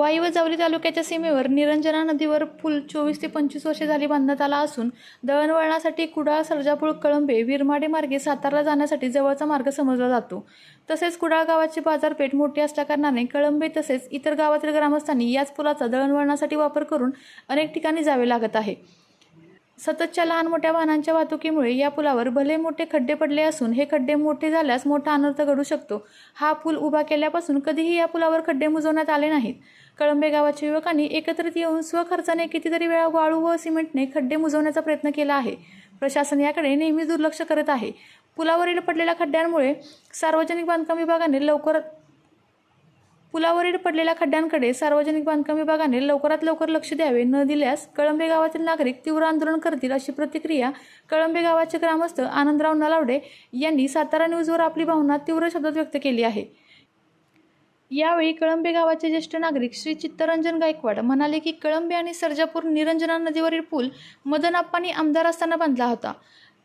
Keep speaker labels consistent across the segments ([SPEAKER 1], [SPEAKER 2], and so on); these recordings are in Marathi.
[SPEAKER 1] वाई व जावली तालुक्याच्या सीमेवर निरंजना नदीवर पूल चोवीस ते पंचवीस वर्षे झाली बांधण्यात आला असून दळणवळणासाठी कुडाळ सर्जापूर कळंबे विरमाडे मार्गे सातारला जाण्यासाठी जवळचा मार्ग समजला जातो. तसेच कुडाळ गावाची बाजारपेठ मोठी असल्याकारणाने कळंबे तसेच इतर गावातील ग्रामस्थांनी याच पुलाचा दळणवळणासाठी वापर करून अनेक ठिकाणी जावे लागत आहे. सततच्या लहान मोठ्या वाहनांच्या वाहतुकीमुळे या पुलावर भले मोठे खड्डे पडले असून हे खड्डे मोठे झाल्यास मोठा अनर्थ घडू शकतो. हा पूल उभा केल्यापासून कधीही या पुलावर खड्डे मुजवण्यात आले नाहीत. कळंबे गावाच्या युवकांनी एकत्रित येऊन स्वखर्चाने कितीतरी वेळा वाळू व सिमेंटने खड्डे मुजवण्याचा प्रयत्न केला आहे. प्रशासन याकडे नेहमी दुर्लक्ष करत आहे. पुलावरील पडलेल्या खड्ड्यांमुळे सार्वजनिक बांधकाम विभागाने लवकर पुलावरील पडलेल्या खड्ड्यांकडे सार्वजनिक बांधकाम विभागाने लवकरात लवकर लक्ष द्यावे न दिल्यास कळंबे गावातील नागरिक तीव्र आंदोलन करतील अशी प्रतिक्रिया कळंबे गावाचे ग्रामस्थ आनंदराव नलावडे यांनी सातारा न्यूजवर आपली भावना तीव्र शब्दात व्यक्त केली आहे. यावेळी कळंबे गावाचे ज्येष्ठ नागरिक श्री चित्तरंजन गायकवाड म्हणाले की कळंबे आणि सर्जापूर निरंजना नदीवरील पूल मदन आप्पांनी आमदार असताना बांधला होता.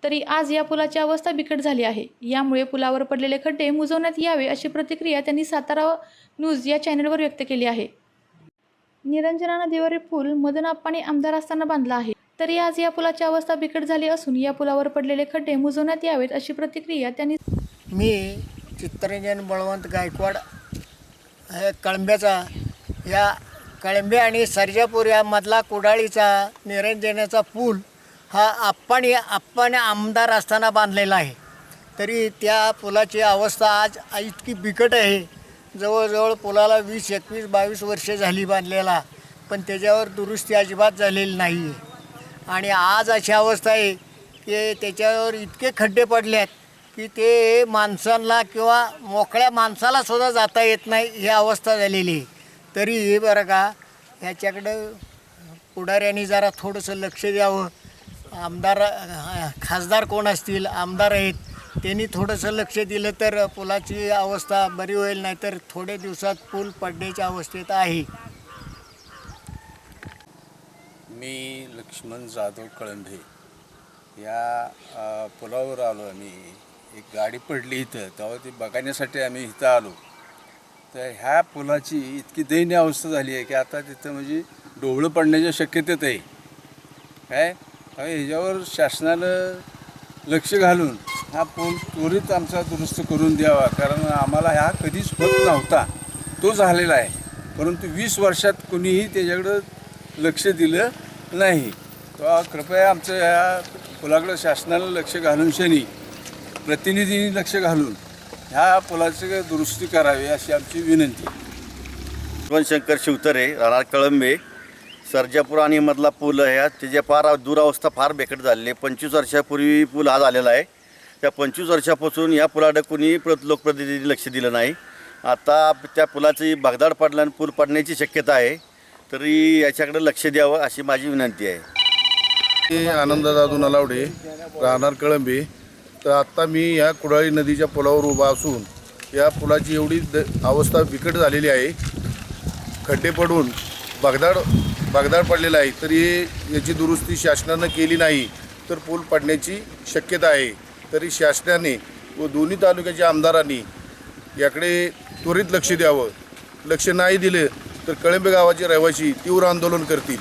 [SPEAKER 1] तरी आज या पुलाची अवस्था बिकट झाली आहे. यामुळे पुलावर पडलेले खड्डे मुजवण्यात यावे अशी प्रतिक्रिया त्यांनी सातारा न्यूज या चॅनलवर व्यक्त केली आहे. निरंजना नदीवरील पूल मदन आप्पांनी आमदार असताना बांधला आहे. तरी आज या पुलाची अवस्था बिकट झाली असून या पुलावर पडलेले खड्डे मुजवण्यात यावेत अशी प्रतिक्रिया त्यांनी
[SPEAKER 2] मी चित्तरंजन बळवंत गायकवाड हे कळंब्याचा या कळंबे आणि सर्जापूर यामधला कुडाळीचा निरंजनाचा पूल हा आपण आपण आमदार असताना बांधलेला आहे. तरी त्या पुलाची अवस्था आज इतकी बिकट आहे. जवळजवळ पुलाला वीस एकवीस बावीस वर्षे झाली बांधलेला. पण त्याच्यावर दुरुस्ती अजिबात झालेली नाही आहे आणि आज अशी अवस्था आहे की त्याच्यावर इतके खड्डे पडले आहेत की ते माणसांना किंवा मोकळ्या माणसाला सुद्धा जाता येत नाही ही अवस्था झालेली आहे. तरी हे बरं का ह्याच्याकडं पुढाऱ्यांनी जरा थोडंसं लक्ष द्यावं. आमदार खासदार कोण असतील आमदार आहेत त्यांनी थोडंसं लक्ष दिलं तर पुलाची अवस्था बरी होईल नाही तर थोड्या दिवसात पूल पडण्याच्या अवस्थेत आहे.
[SPEAKER 3] मी लक्ष्मण जाधव कळंबे. या पुलावर आलो आम्ही. एक गाडी पडली इथं तेव्हा ती बघण्यासाठी आम्ही इथं आलो. तर ह्या पुलाची इतकी दयनीय अवस्था झाली आहे की आता तिथं म्हणजे डोळं पडण्याच्या शक्यतेत आहे. काय? ह्याच्यावर शासनानं लक्ष घालून हा पूल त्वरित आमचा दुरुस्त करून द्यावा. कारण आम्हाला ह्या कधीच होत नव्हता. तो झालेला आहे. परंतु वीस वर्षात कुणीही त्याच्याकडं लक्ष दिलं नाही. तर कृपया आमचं ह्या पुलाकडं शासनानं लक्ष घालून शनी प्रतिनिधींनी लक्ष घालून ह्या पुलाची दुरुस्ती करावी अशी आमची विनंती. आहे
[SPEAKER 4] शंकर शिवतरे राणा कळंबे सर्जापूर आणि मधला पूल ह्या त्याच्या फार दुरावस्था फार बेकट झालेली आहे. पंचवीस वर्षापूर्वी पूल हा झालेला आहे. त्या पंचवीस वर्षापासून या पुलाकडे कुणी प्र लोकप्रतिनिधी लक्ष दिलं नाही. आता त्या पुलाची भगदाड पडला आणि पूल पडण्याची शक्यता आहे. तरी याच्याकडे लक्ष द्यावं अशी माझी विनंती आहे.
[SPEAKER 5] मी आनंद दादू नलावडे राहणार कळंबी. तर आत्ता मी या कुडाळी नदीच्या पुलावर उभा असून या पुलाची एवढी द अवस्था बिकट झालेली आहे. खड्डे पडून भगदाड बगदाड पडलेला आहे तरी याची दुरुस्ती शासनानं केली नाही तर पूल पडण्याची शक्यता आहे. तरी शासनाने व दोन्ही तालुक्याच्या आमदारांनी याकडे त्वरित लक्ष द्यावं. लक्ष नाही दिलं तर कळंबे गावाचे रहिवासी तीव्र आंदोलन करतील.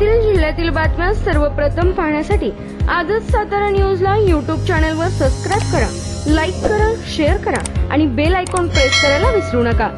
[SPEAKER 6] जिल्ह्यातील बातम्या सर्वप्रथम पाहण्यासाठी आजच सातारा न्यूजला यूट्यूब चॅनलवर सबस्क्राईब करा लाईक करा शेअर करा आणि बेल आयकॉन प्रेस करायला विसरू नका.